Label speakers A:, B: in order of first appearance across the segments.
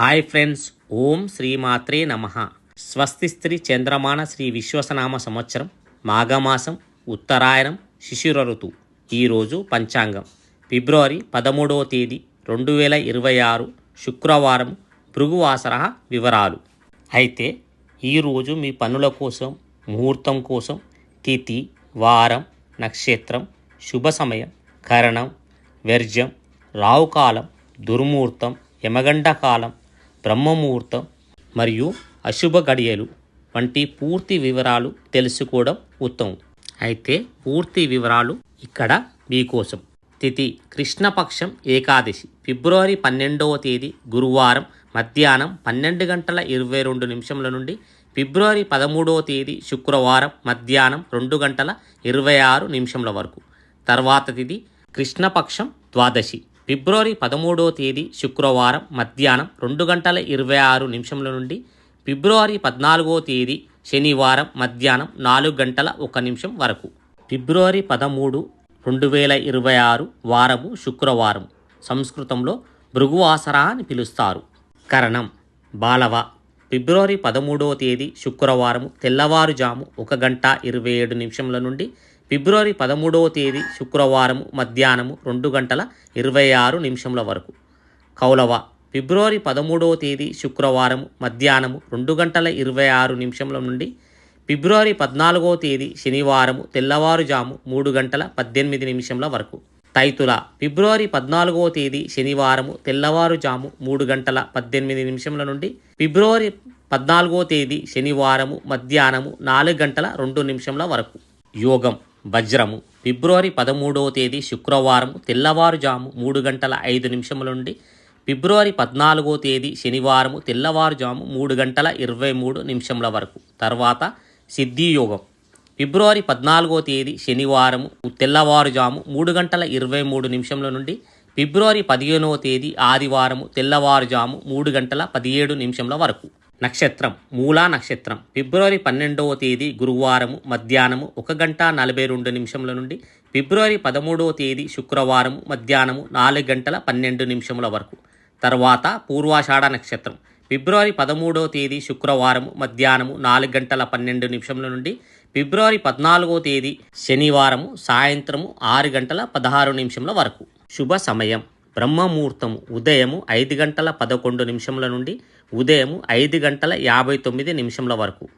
A: Hi friends ఓం శ్రీమాత్రే నమ. స్వస్తి స్త్రీ చంద్రమాన శ్రీ విశ్వసనామ సంవత్సరం మాఘమాసం ఉత్తరాయణం శిశిర ఋతు. ఈరోజు పంచాంగం. ఫిబ్రవరి పదమూడవ తేదీ రెండు వేల ఇరవై ఆరు శుక్రవారం భృగువాసర వివరాలు. అయితే ఈరోజు మీ పనుల కోసం ముహూర్తం కోసం తిథి వారం నక్షత్రం శుభ సమయం కరణం వర్జం రావుకాలం దుర్ముహూర్తం యమగండ కాలం బ్రహ్మముహూర్తం మరియు అశుభ గడియలు వంటి పూర్తి వివరాలు తెలుసుకోవడం ఉత్తమం. అయితే పూర్తి వివరాలు ఇక్కడ మీకోసం. తిథి కృష్ణపక్షం ఏకాదశి ఫిబ్రవరి పన్నెండవ తేదీ గురువారం మధ్యాహ్నం పన్నెండు గంటల ఇరవై రెండు నిమిషంల నుండి ఫిబ్రవరి పదమూడవ తేదీ శుక్రవారం మధ్యాహ్నం రెండు గంటల ఇరవై ఆరు నిమిషంల వరకు. తర్వాత తిథి కృష్ణపక్షం ద్వాదశి. ఫిబ్రవరి పదమూడవ తేదీ శుక్రవారం మధ్యాహ్నం రెండు గంటల ఇరవై ఆరు నిమిషముల నుండి ఫిబ్రవరి పద్నాలుగో తేదీ శనివారం మధ్యాహ్నం నాలుగు గంటల ఒక నిమిషం వరకు. ఫిబ్రవరి పదమూడు రెండు వేల ఇరవై ఆరు వారము శుక్రవారం. సంస్కృతంలో భృగువాసరా అని పిలుస్తారు. కరణం బాలవ. ఫిబ్రవరి పదమూడవ తేదీ శుక్రవారం తెల్లవారుజాము ఒక గంట ఇరవై ఏడు నిమిషముల నుండి ఫిబ్రవరి పదమూడవ తేదీ శుక్రవారం మధ్యాహ్నము రెండు గంటల ఇరవై ఆరు నిమిషముల వరకు. కౌలవ ఫిబ్రవరి పదమూడవ తేదీ శుక్రవారం మధ్యాహ్నము రెండు గంటల ఇరవై ఆరు నిమిషముల నుండి ఫిబ్రవరి పద్నాలుగవ తేదీ శనివారము తెల్లవారుజాము మూడు గంటల పద్దెనిమిది నిమిషంల వరకు. తైతుల ఫిబ్రవరి పద్నాలుగవ తేదీ శనివారము తెల్లవారుజాము మూడు గంటల పద్దెనిమిది నిమిషంల నుండి ఫిబ్రవరి పద్నాలుగవ తేదీ శనివారము మధ్యాహ్నము నాలుగు గంటల రెండు నిమిషంల వరకు. యోగం వజ్రము. ఫిబ్రవరి పదమూడవ తేదీ శుక్రవారం తెల్లవారుజాము మూడు గంటల ఐదు నిమిషముల నుండి ఫిబ్రవరి పద్నాలుగో తేదీ శనివారము తెల్లవారుజాము మూడు గంటల ఇరవై మూడు నిమిషముల వరకు. తర్వాత సిద్ధియోగం ఫిబ్రవరి పద్నాలుగో తేదీ శనివారము తెల్లవారుజాము మూడు గంటల ఇరవై మూడు నిమిషముల నుండి ఫిబ్రవరి పదిహేనవ తేదీ ఆదివారము తెల్లవారుజాము మూడు గంటల పదిహేడు నిమిషముల వరకు. నక్షత్రం మూలా నక్షత్రం. ఫిబ్రవరి పన్నెండవ తేదీ గురువారము మధ్యాహ్నము ఒక గంట నలభై రెండు నిమిషముల నుండి ఫిబ్రవరి పదమూడవ తేదీ శుక్రవారము మధ్యాహ్నము నాలుగు గంటల పన్నెండు నిమిషముల వరకు. తర్వాత పూర్వాషాఢ నక్షత్రం. ఫిబ్రవరి పదమూడవ తేదీ శుక్రవారము మధ్యాహ్నము నాలుగు గంటల పన్నెండు నిమిషముల నుండి ఫిబ్రవరి పద్నాలుగో తేదీ శనివారము సాయంత్రము ఆరు గంటల పదహారు నిమిషముల వరకు. శుభ సమయం. బ్రహ్మముహూర్తము ఉదయము ఐదు గంటల పదకొండు నిమిషముల నుండి ఉదయము ఐదు గంటల యాభై తొమ్మిది నిమిషముల వరకు.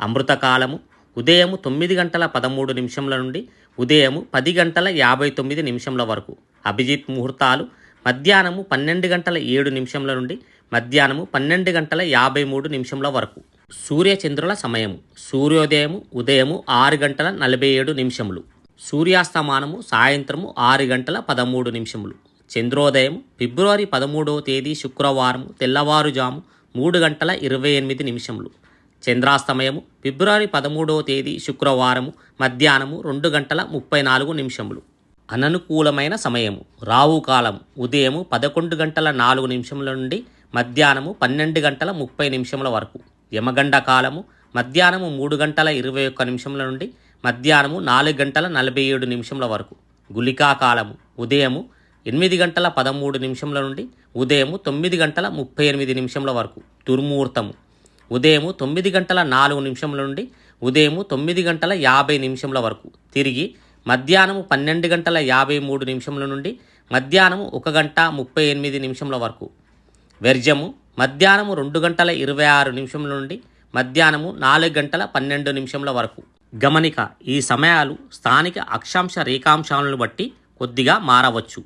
A: అమృతకాలము ఉదయము తొమ్మిది గంటల పదమూడు నిమిషముల నుండి ఉదయము పది గంటల యాభై తొమ్మిది నిమిషముల వరకు. అభిజిత్ ముహూర్తాలు మధ్యాహ్నము పన్నెండు గంటల ఏడు నిమిషముల నుండి మధ్యాహ్నము పన్నెండు గంటల యాభై మూడు నిమిషముల వరకు. సూర్యచంద్రుల సమయము సూర్యోదయము ఉదయము ఆరు గంటల నలభై ఏడు నిమిషములు. సూర్యాస్తమానము సాయంత్రము ఆరు గంటల పదమూడు నిమిషములు. చంద్రోదయం ఫిబ్రవరి పదమూడవ తేదీ శుక్రవారం తెల్లవారుజాము మూడు గంటల ఇరవై ఎనిమిది నిమిషములు. చంద్రాస్తమయము ఫిబ్రవరి పదమూడవ తేదీ శుక్రవారము మధ్యాహ్నము రెండు గంటల ముప్పై నాలుగు నిమిషములు. అననుకూలమైన సమయము రావు కాలం ఉదయము పదకొండు గంటల నాలుగు నిమిషముల నుండి మధ్యాహ్నము పన్నెండు గంటల ముప్పై నిమిషముల వరకు. యమగండ కాలము మధ్యాహ్నము మూడు గంటల ఇరవై ఒక్క నిమిషముల నుండి మధ్యాహ్నము నాలుగు గంటల నలభై ఏడు నిమిషముల వరకు. గులికా కాలము ఉదయము ఎనిమిది గంటల పదమూడు నిమిషముల నుండి ఉదయము తొమ్మిది గంటల ముప్పై ఎనిమిది నిమిషముల వరకు దుర్ముహూర్తము. ఉదయము తొమ్మిది గంటల నాలుగు నిమిషముల నుండి ఉదయము తొమ్మిది గంటల యాభై నిమిషముల వరకు తిరిగి మధ్యాహ్నము పన్నెండు గంటల యాభై మూడు నిమిషముల నుండి మధ్యాహ్నము ఒక గంట ముప్పై ఎనిమిది నిమిషముల వరకు వెర్జము మధ్యాహ్నము రెండు గంటల ఇరవై ఆరు నిమిషముల నుండి మధ్యాహ్నము నాలుగు గంటల పన్నెండు నిమిషముల వరకు. గమనిక ఈ సమయాలు స్థానిక అక్షాంశ రేఖాంశాలను బట్టి కొద్దిగా మారవచ్చు.